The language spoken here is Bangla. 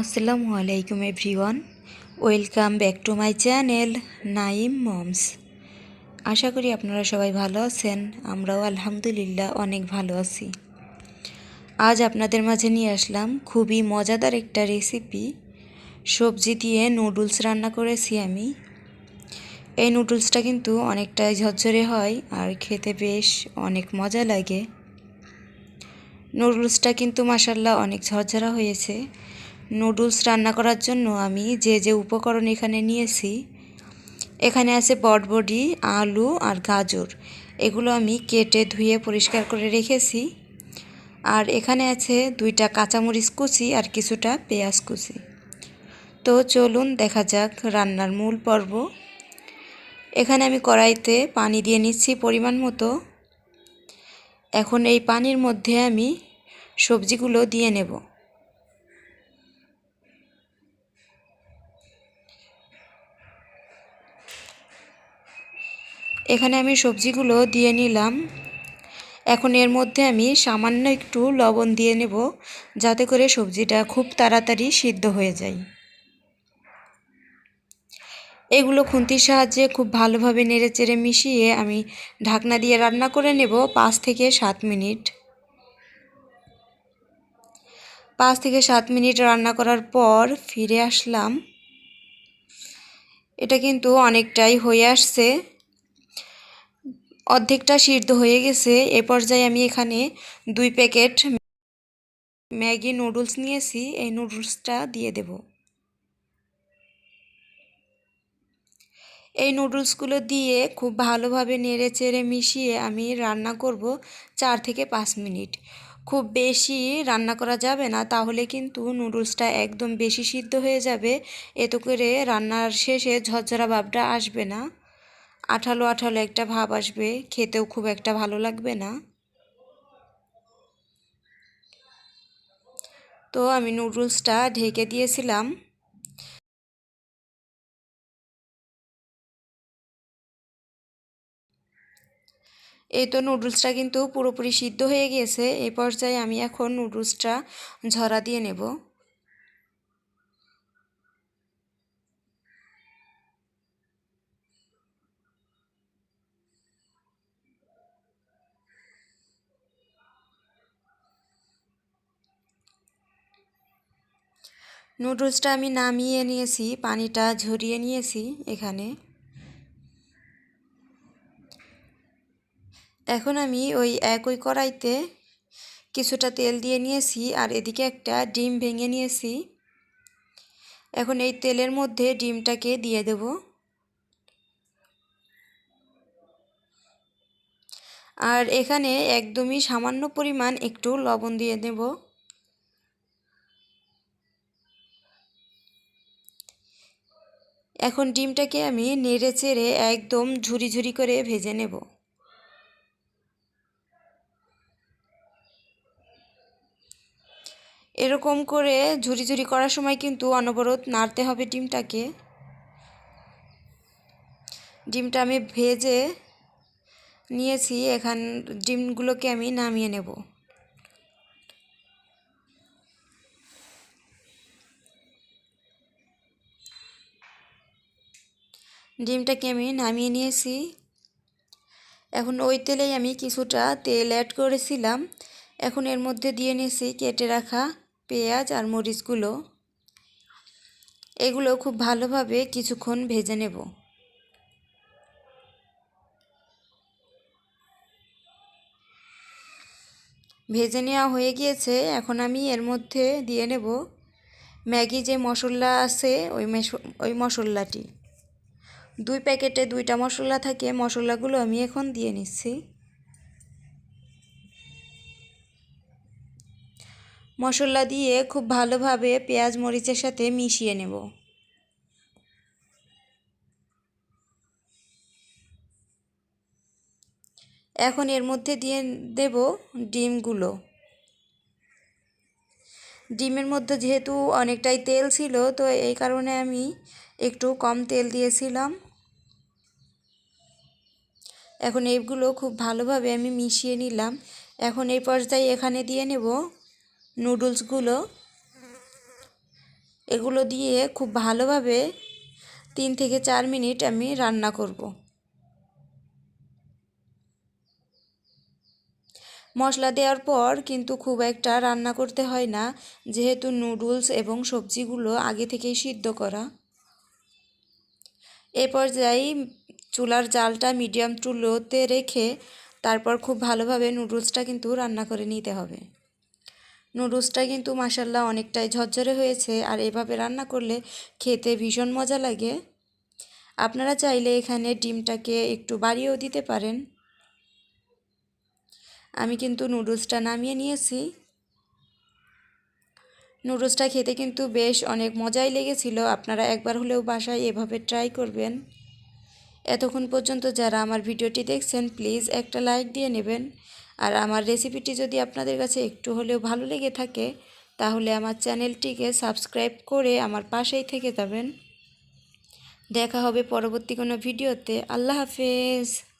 আসসালামু আলাইকুম everyone. Welcome back to my channel Naim moms. আশা করি আপনারা সবাই ভালো আছেন, আমরাও আলহামদুলিল্লাহ অনেক ভালো আছি। আজ আপনাদের মাঝে নিয়ে আসলাম খুবই মজাদার একটা রেসিপি সবজি দিয়ে নুডলস রান্না করেছি আমি। এই নুডলসটা কিন্তু অনেকটাই ঝরঝরে হয় আর খেতে বেশ অনেক মজা লাগে। নুডলসটা কিন্তু মাসাল্লাহ অনেক ঝরঝরা হয়েছে। নুডলস রান্না করার জন্য আমি যে যে উপকরণ এখানে নিয়েছি, এখানে আছে বটবডি, আলু আর গাজর। এগুলো আমি কেটে ধুয়ে পরিষ্কার করে রেখেছি। আর এখানে আছে দুইটা কাঁচামরিচ কুচি আর কিছুটা পেঁয়াজ কুচি। তো চলুন দেখা যাক রান্নার মূল পর্ব। এখানে আমি কড়াইতে পানি দিয়ে নিচ্ছি পরিমাণ মতো। এখন এই পানির মধ্যে আমি সবজিগুলো দিয়ে নেব। এখানে আমি সবজিগুলো দিয়ে নিলাম। এখন এর মধ্যে আমি সামান্য একটু লবণ দিয়ে নেব, যাতে করে সবজিটা খুব তাড়াতাড়ি সিদ্ধ হয়ে যায়। এগুলো খুন্তির সাহায্যে খুব ভালোভাবে নেড়ে চেড়ে মিশিয়ে আমি ঢাকনা দিয়ে রান্না করে নেব পাঁচ থেকে সাত মিনিট। পাঁচ থেকে সাত মিনিট রান্না করার পর ফিরে আসলাম। এটা কিন্তু অনেকটাই হয়ে আসছে। অর্ধেকটা সিদ্ধ হয়ে গেছে। এ পর্যায়ে আমি এখানে দুই প্যাকেট ম্যাগি নুডলস নিয়েছি। এই নুডলসটা দিয়ে দেব। এই নুডলসগুলো দিয়ে খুব ভালোভাবে নেড়ে চেড়ে মিশিয়ে আমি রান্না করব চার থেকে পাঁচ মিনিট। খুব বেশি রান্না করা যাবে না, তাহলে কিন্তু নুডলসটা একদম বেশি সিদ্ধ হয়ে যাবে। এতে করে রান্নার শেষে ঝরঝরা ভাবটা আসবে না। আঠালো আঠালো একটা ভাব আসবে, খেতেও খুব একটা ভালো লাগবে না। তো আমি নুডলসটা ঢেকে দিয়েছিলাম। এই তো নুডলসটা কিন্তু পুরোপুরি সিদ্ধ হয়ে গিয়েছে এই পর্যায়ে আমি এখন নুডলসটা ঝরা দিয়ে নেব। নুডলসটা আমি নামিয়ে নিয়েছি, পানিটা ঝরিয়ে নিয়েছি এখানে। এখন আমি ওই একই কড়াইতে কিছুটা তেল দিয়ে নিয়েছি আর এদিকে একটা ডিম ভেঙে নিয়েছি। এখন এই তেলের মধ্যে ডিমটাকে দিয়ে দেব। আর এখানে একদমই সামান্য পরিমাণ একটু লবণ দিয়ে দেব। এখন ডিমটাকে আমি নেড়ে চেড়ে একদম ঝুরি ঝুরি করে ভেজে নেব। এরকম করে ঝুরি ঝুরি করার সময় কিন্তু অনবরত নাড়তে হবে ডিমটাকে। ডিমটা আমি ভেজে নিয়েছি, এখান ডিমগুলোকে আমি নামিয়ে নেব। ডিমটাকে আমি নামিয়ে নিয়েছি। এখন ওই তেলেই আমি কিছুটা তেল অ্যাড করেছিলাম। এখন এর মধ্যে দিয়ে নিয়েছি কেটে রাখা পেঁয়াজ আর মরিচগুলো। এগুলো খুব ভালোভাবে কিছুক্ষণ ভেজে নেব। ভেজে নেওয়া হয়ে গিয়েছে। এখন আমি এর মধ্যে দিয়ে নেব ম্যাগি যে মশলা আছে ওই ওই মশলাটি। দুই প্যাকেটে দুইটা মশলা থাকে, মশলাগুলো আমি এখন দিয়ে নিচ্ছি। মশলা দিয়ে খুব ভালোভাবে পেঁয়াজ, মরিচের সাথে মিশিয়ে নেব। এখন এর মধ্যে দিয়ে দেব ডিমগুলো। ডিমের মধ্যে যেহেতু অনেকটাই তেল ছিল, তো এই কারণে আমি একটু কম তেল দিয়েছিলাম। এখন এইগুলো খুব ভালোভাবে আমি মিশিয়ে নিলাম। এখন এই পর্যায়ে এখানে দিয়ে নেব নুডলসগুলো। এগুলো দিয়ে খুব ভালোভাবে তিন থেকে চার মিনিট আমি রান্না করব। মশলা দেওয়ার পর কিন্তু খুব একটা রান্না করতে হয় না, যেহেতু নুডলস এবং সবজিগুলো আগে থেকেই সিদ্ধ করা। এ পর্যায়ে চুলার জালটা মিডিয়াম চুলোতে রেখে তারপর খুব ভালোভাবে নুডলসটা কিন্তু রান্না করে নিতে হবে। নুডলসটা কিন্তু মাসাল্লাহ অনেকটাই ঝরঝরে হয়েছে আর এভাবে রান্না করলে খেতে ভীষণ মজা লাগে। আপনারা চাইলে এখানে ডিমটাকে একটু বাড়িয়েও দিতে পারেন। আমি কিন্তু নুডলসটা নামিয়ে নিয়েছি। নুডলসটা খেতে কিন্তু বেশ অনেক মজাই লেগেছিল। আপনারা একবার হলেও বাসায় এভাবে ট্রাই করবেন। এতক্ষণ পর্যন্ত যারা আমার ভিডিওটি দেখছেন প্লিজ একটা লাইক দিয়ে নেবেন। আর আমার রেসিপিটি যদি আপনাদের কাছে একটু হলেও ভালো লেগে থাকে, তাহলে আমার চ্যানেলটিকে সাবস্ক্রাইব করে আমার পাশেই থেকে যাবেন। দেখা হবে পরবর্তী কোনো ভিডিওতে। আল্লাহ হাফেজ।